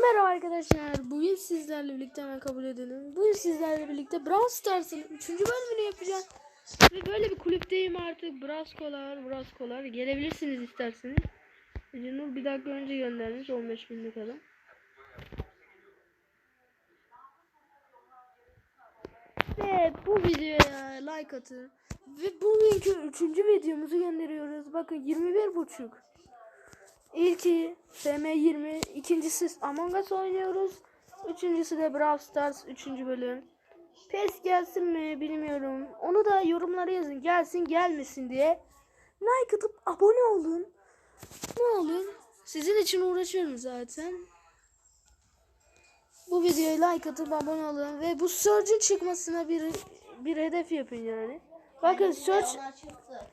Merhaba arkadaşlar. Bugün sizlerle birlikte hemen kabul edelim. Bugün sizlerle birlikte Brawl Stars'ın 3. bölümünü yapacağım. Ve böyle bir kulüpteyim artık. Braskolar, Braskolar. Gelebilirsiniz isterseniz. Cenur bir dakika önce göndermiş 15 binlik adam. Ve bu videoya like atın. Ve bugünkü 3. videomuzu gönderiyoruz. Bakın 21 buçuk. İlki SM20, ikincisi Among Us oynuyoruz. Üçüncüsü de Brawl Stars 3. bölüm. PES gelsin mi bilmiyorum. Onu da yorumlara yazın. Gelsin gelmesin diye. Like atıp abone olun. Ne olun? Sizin için uğraşıyorum zaten. Bu videoya like atıp abone olun ve bu Surge'ın çıkmasına bir bir hedef yapın yani. Bakın Surge.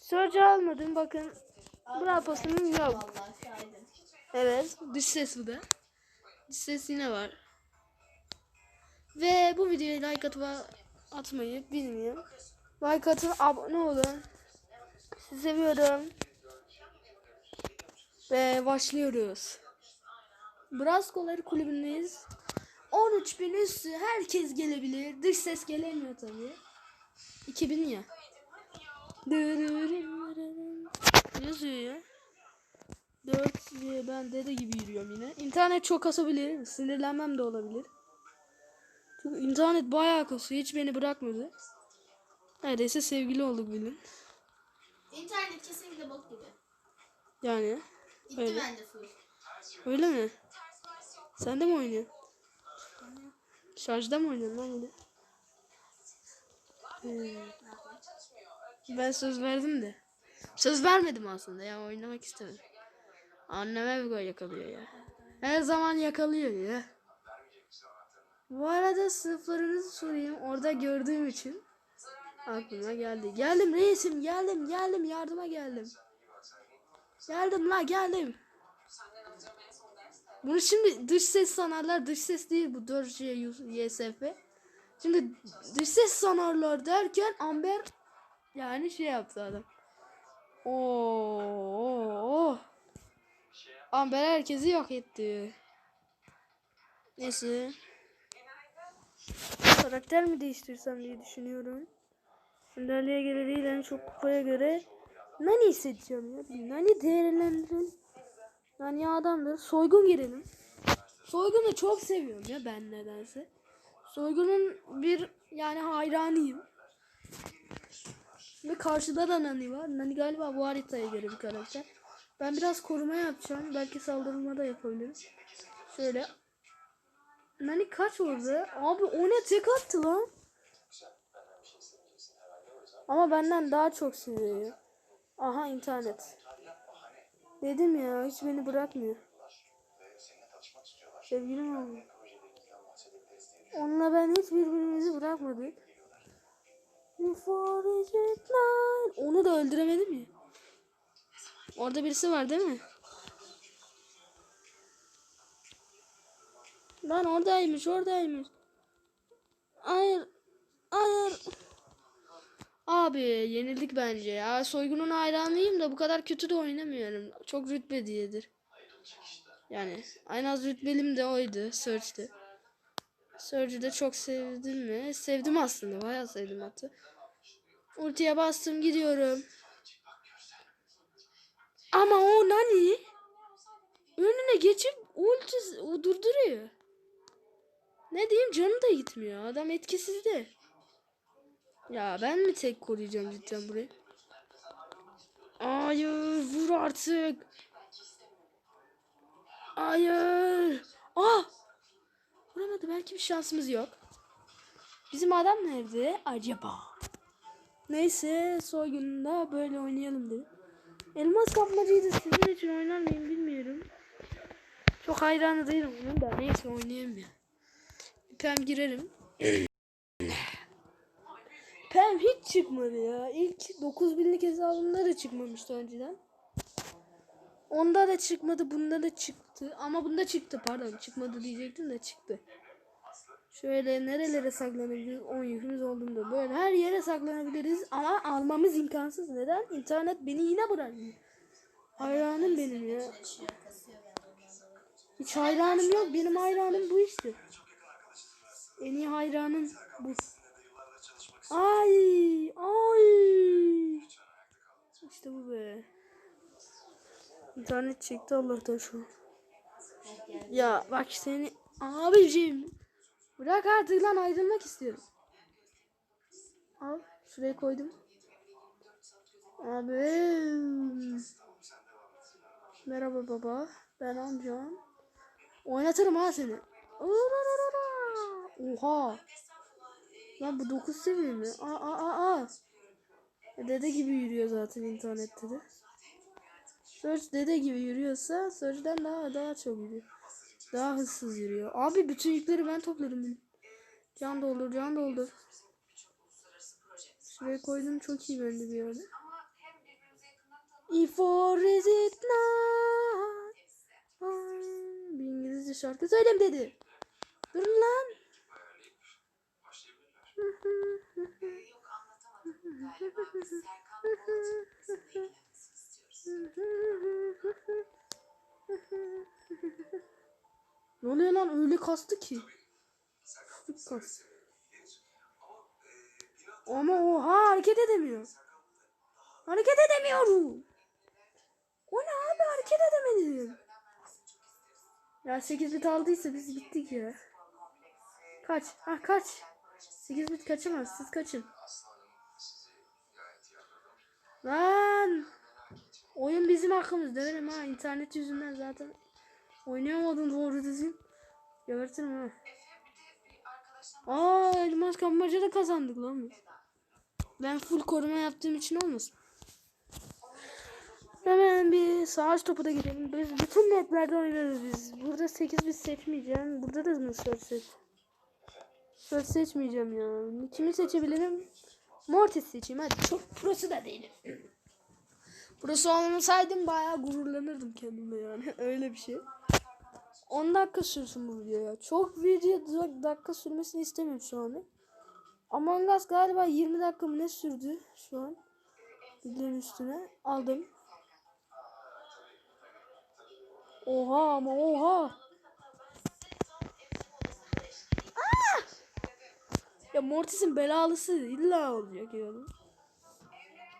Surge almadım bakın. Brawl Pass'ım yok. Evet. Dış ses bu da. Dış ses yine var. Ve bu videoya like atıp atmayı bilmiyorum. Like atın abone olun. Sizi seviyorum. Ve başlıyoruz. Braskoları kulübündeyiz. 13 bin üstü herkes gelebilir. Dış ses gelemiyor tabii. 2000 ya. Ne yazıyor ya? 4 diye ben dede gibi yürüyorum yine. İnternet çok kasabilir. Sinirlenmem de olabilir. Çünkü internet bayağı kasıyor. Hiç beni bırakmadı. Neredeyse sevgili olduk bilin. İnternet kesinlikle bok gibi. Yani Gitti Öyle. bende full. öyle mi? Sen de mi oynuyorsun? Şarjda mı oynuyorsun lan yine? Hmm. Ben söz verdim de. Söz vermedim aslında ya oynamak istemedim. Anneme bir gol yakalıyor ya. Her zaman yakalıyor ya. Bu arada sınıflarınızı sorayım. Orada gördüğüm için aklıma geldi. Geldim reisim geldim geldim yardıma geldim. Geldim la geldim. Bunu şimdi dış ses sanarlar. Dış ses değil bu 4G YSF. Şimdi dış ses sanarlar derken Amber yani şey yaptı adam. Oo, oo, oo. Amber herkesi yok etti. Neyse. Karakter mi değiştirsem diye düşünüyorum. Sandalye göre değil en çok kupaya göre Nani hissedeceğim ya. Nani değerlendirelim. Nani adamdır. Soygun girelim. Soygun'u çok seviyorum ya ben nedense. Soygun'un bir yani hayranıyım. Ve karşıda da Nani var. Nani galiba bu haritaya göre bir karakter. Ben biraz koruma yapacağım. Belki saldırma da yapabilirim. Şöyle. Nani kaç orada? Abi o ne tek attı lan. Ama benden daha çok seviyor. Aha internet. Dedim ya hiç beni bırakmıyor. Sevgilim oldu. Onunla ben hiç birbirimizi bırakmadık. Onu da öldüremedim ya. Orada birisi var değil mi? Lan oradaymış oradaymış. Hayır. Hayır. Abi yenildik bence ya. Soygunun hayranıyım da bu kadar kötü de oynamıyorum. Çok rütbe diyedir. Yani en az rütbelim de oydu. Search'te. Surge'ü de çok sevdim mi? Sevdim aslında. Bayağı sevdim hatta. Ultiye bastım gidiyorum. Ama o nani? Önüne geçip ulti durduruyor. Ne diyeyim canı da gitmiyor. Adam etkisizde. Ya ben mi tek koruyacağım cidden burayı? Hayır vur artık. Hayır. Ah! Vuramadı belki bir şansımız yok. Bizim adam nerede acaba? Neyse soygununda böyle oynayalım dedim. Elmas kapmacayı da sizin için oynar mıyım bilmiyorum. Çok hayranı değilim bunun da neyse oynayayım ya. Pem girelim. Pem hiç çıkmadı ya. İlk 9000'lik hesabımda da çıkmamıştı önceden. Onda da çıkmadı, bunda da çıktı. Ama bunda çıktı pardon. Çıkmadı diyecektim de çıktı. Şöyle nerelere saklanabiliriz? 10 yükümüz olduğunda böyle her yere saklanabiliriz ama almamız imkansız. Neden? İnternet beni yine bırakmıyor. Hayranım benim ya. Hiç hayranım yok. Benim hayranım bu işte. En iyi hayranım bu. Ay, ay. İşte bu be. İnternet çekti Allah'tan şu. Ya bak seni abicim. Bırak artık lan ayrılmak istiyorum. Al şuraya koydum. Abi. Merhaba baba. Ben amcam. Oynatırım ha seni. Oha. Lan bu 9 seviye mi? Aa aa aa. E, Dede gibi yürüyor zaten internette de. Search dede gibi yürüyorsa Search'den daha daha çok yürüyor. Daha hızsız yürüyor. Abi bütün yükleri ben topladım. Can doldur, can doldur. Şuraya koydum çok iyi bence bir yerde. If or is it not? Ay, Bir İngilizce şarkı söyleyeyim dedi. Durun lan. Ne lan öyle kastı ki? Kastı. Ama oha hareket edemiyor. Hareket edemiyorum. O ne abi hareket edemedim. Ya 8 bit aldıysa biz gittik ya. Kaç. Ah kaç. 8 bit kaçamaz. Siz kaçın. Lan. Oyun bizim hakkımızda. Benim ha. internet yüzünden zaten. Oynayamadım doğru düzgün. Gebertirim ha. Aa elmas kapmaca da kazandık lan. Ben full koruma yaptığım için olmasın. Hemen bir savaş topu da girelim. Biz bütün netlerde oynarız biz. Burada 8 biz seçmeyeceğim. Burada da mı seç? Search seçmeyeceğim ya. Kimi seçebilirim? Mortis seçeyim hadi. Çok prosu da değilim. Burası olmasaydım bayağı gururlanırdım kendime yani. Öyle bir şey. 10 dakika sürsün bu video ya. Çok video dak- dakika sürmesini istemiyorum şu anda. Among Us galiba 20 dakika mı ne sürdü şu an. Videonun üstüne aldım. Oha ama oha. Aa! Ya Mortis'in belalısı illa olacak yani.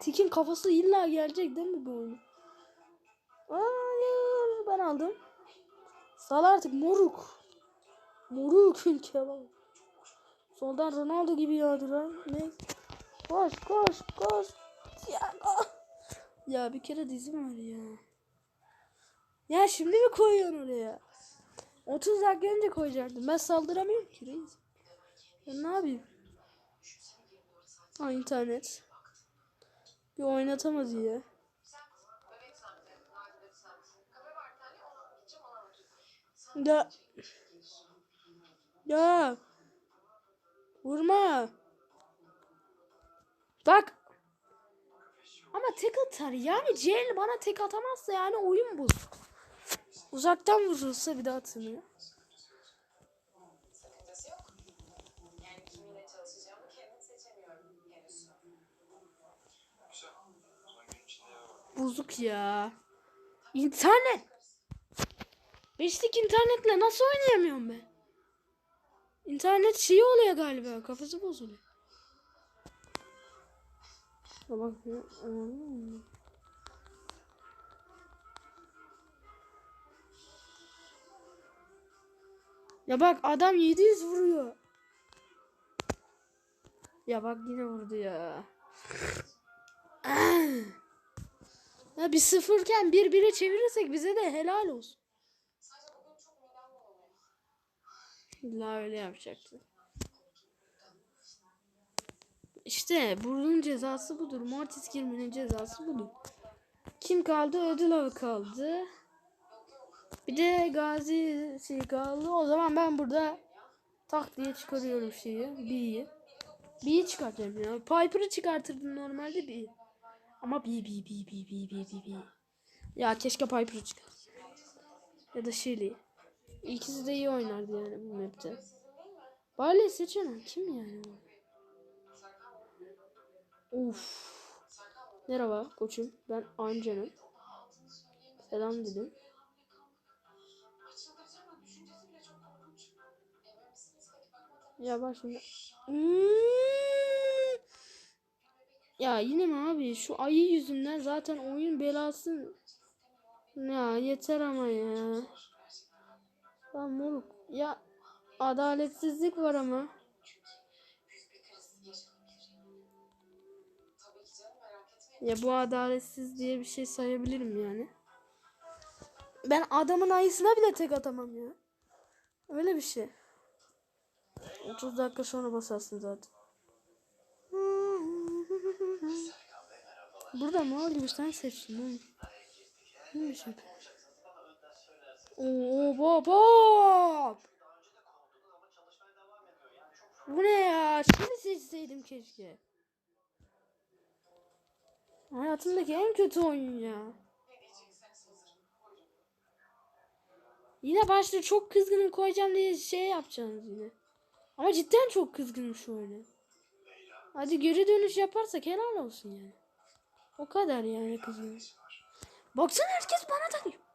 Tik'in kafası illa gelecek değil mi bu oyun? Hayır ben aldım. Sal artık moruk. Moruk ülke bak. Soldan Ronaldo gibi yağdıran. Ne? Koş koş koş. Ya, ah. ya bir kere dizim var ya. Ya şimdi mi koyuyorsun oraya? 30 dakika önce koyacaktım. Ben saldıramıyorum ki reis. Ya ne yapayım? Ha internet. Bir oynatamadı ya. Ya. Ya. Vurma. Bak. Ama tek atar. Yani Cel bana tek atamazsa yani oyun bu. Uzaktan vurursa bir daha henüz. Bozuk ya. İnternet. Beşlik internetle nasıl oynayamıyorum ben? İnternet şey oluyor galiba. Kafası bozuluyor. Ya bak ya, bak adam 700 vuruyor. Ya bak yine vurdu ya. Ya bir sıfırken bir bire çevirirsek bize de helal olsun. Sadece bugün çok midem bulanıyor. İlla öyle yapacaktı. İşte bunun cezası budur. Mortis girmenin cezası budur. Kim kaldı? Ödül avı kaldı. Bir de Gazi şey kaldı. O zaman ben burada tak diye çıkarıyorum şeyi. B'yi. B'yi çıkartıyorum ya. Piper'ı çıkartırdım normalde B. Ama B, B, B, B, B, B, B, B. Ya keşke Piper'ı çıkar. Ya da Shelly. İkisi de iyi oynardı yani bu map'te. Barley seçemem. Kim yani o? Uf. Merhaba koçum. Ben Ancan'ım. Selam dedim. Ya bak şimdi. Hmm. Ya yine mi abi? Şu ayı yüzünden zaten oyun belası. Ya yeter ama ya. Lan moruk. Ya adaletsizlik var ama. Ya bu adaletsiz diye bir şey sayabilirim yani. Ben adamın ayısına bile tek atamam ya. Öyle bir şey. 30 dakika sonra basarsın zaten. Burada mal gibi sen seçtin oğlum. Neymiş? Oo baba. Bu ne ya? Şimdi seçseydim keşke. Hayatımdaki en kötü oyun ya. Yine başta çok kızgınım koyacağım diye şey yapacaksınız yine. Ama cidden çok kızgınım şu oyuna. Hadi geri dönüş yaparsak helal olsun yani. O kadar yani kızgınım. Baksana herkes bana takıyor.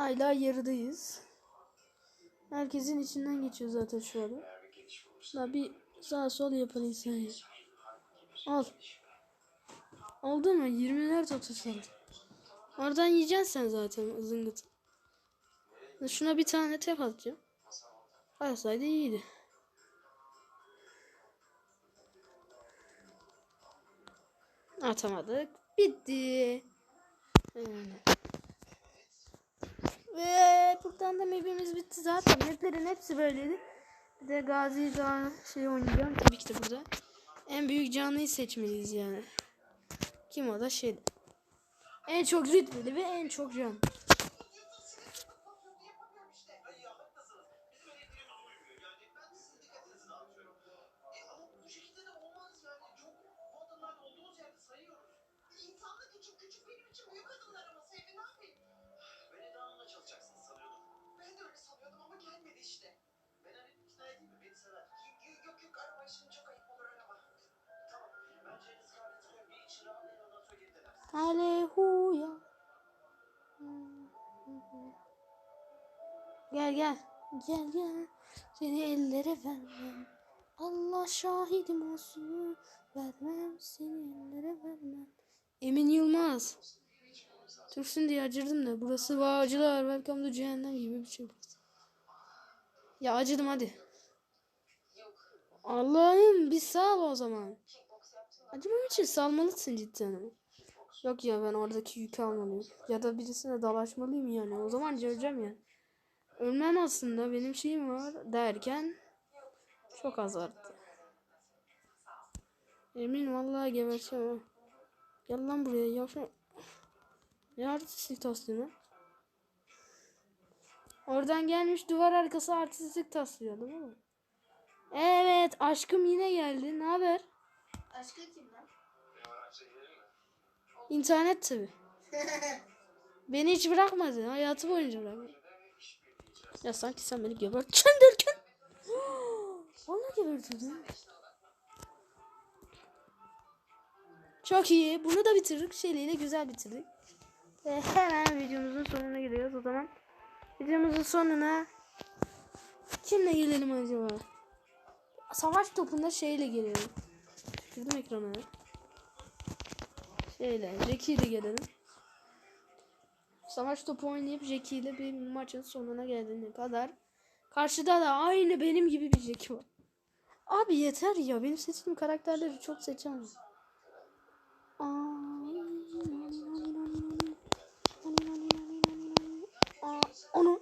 Hala yarıdayız. Herkesin içinden geçiyor zaten şu anda. La bir sağ sol yapın insan ya. Al. Oldu mu? 24 30 kaldı. Oradan yiyeceksin sen zaten zıngıt. Şuna bir tane tep atacağım. Atsaydı iyiydi. Atamadık. Bitti. Yani. Ve buradan da map'imiz bitti zaten. Map'lerin hepsi böyleydi. Bir de Gazi Can şey oynayacağım tabii ki de burada. En büyük canlıyı seçmeliyiz yani. Kim o da şey. En çok ritmeli ve en çok can. Aleluya. Gel gel. Gel gel. Seni ellere vermem. Allah şahidim olsun. Vermem seni ellere vermem. Emin Yılmaz. Türksün diye acırdım da. Burası Bağcılar. Welcome to cehennem gibi bir şey. Ya acıdım hadi. Allah'ım bir sağ ol o zaman. Acımam için salmalısın cidden. Yok ya ben oradaki yükü almalıyım. Ya da birisine dalaşmalıyım yani. O zaman göreceğim yani. Ölmem aslında benim şeyim var derken çok az arttı. Emin vallahi geberteceğim. Gel lan buraya yavşan. Ne artistlik taslıyor? Oradan gelmiş duvar arkası artistlik taslıyor değil mi? Evet aşkım yine geldi. Ne haber? Aşkı kim? İnternet tabi. Beni hiç bırakmadı. Hayatı boyunca bırakmadı. Ya sanki sen beni geberteceksin derken. Vallahi gebertirdin. Çok iyi. Bunu da bitirdik. Şeyliyle güzel bitirdik. Ve hemen videomuzun sonuna gidiyoruz o zaman. Videomuzun sonuna kimle gelelim acaba? Savaş topunda şeyle gelelim. Girdim ekrana. Şeyle, Jackie ile gelelim. Savaş topu oynayıp Jackie ile bir maçın sonuna geldiğine kadar. Karşıda da aynı benim gibi bir Jackie var. Abi yeter ya. Benim seçtiğim karakterleri çok seçemem. Onu.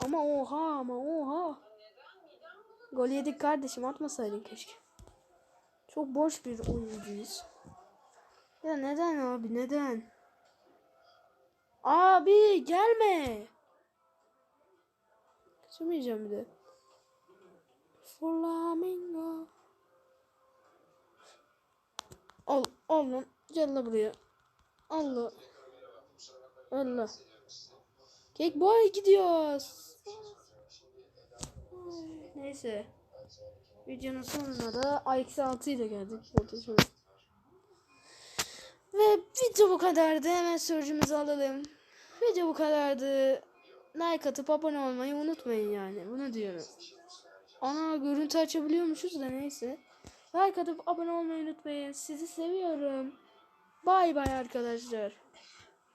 Ama oha ama oha. Gol yedik kardeşim atmasaydın keşke. Çok boş bir oyuncuyuz. Ya neden abi neden? Abi gelme. Kaçamayacağım bir de. Flamingo. Al, al lan. Gel lan buraya. Allah. Allah. Cake boy gidiyoruz. Neyse. Videonun sonuna da eksi 6 ile geldik. Muhteşem. Ve video bu kadardı. Hemen sorucumuzu alalım. Video bu kadardı. Like atıp abone olmayı unutmayın yani. Bunu diyorum. Ana görüntü açabiliyormuşuz da neyse. Like atıp abone olmayı unutmayın. Sizi seviyorum. Bay bay arkadaşlar.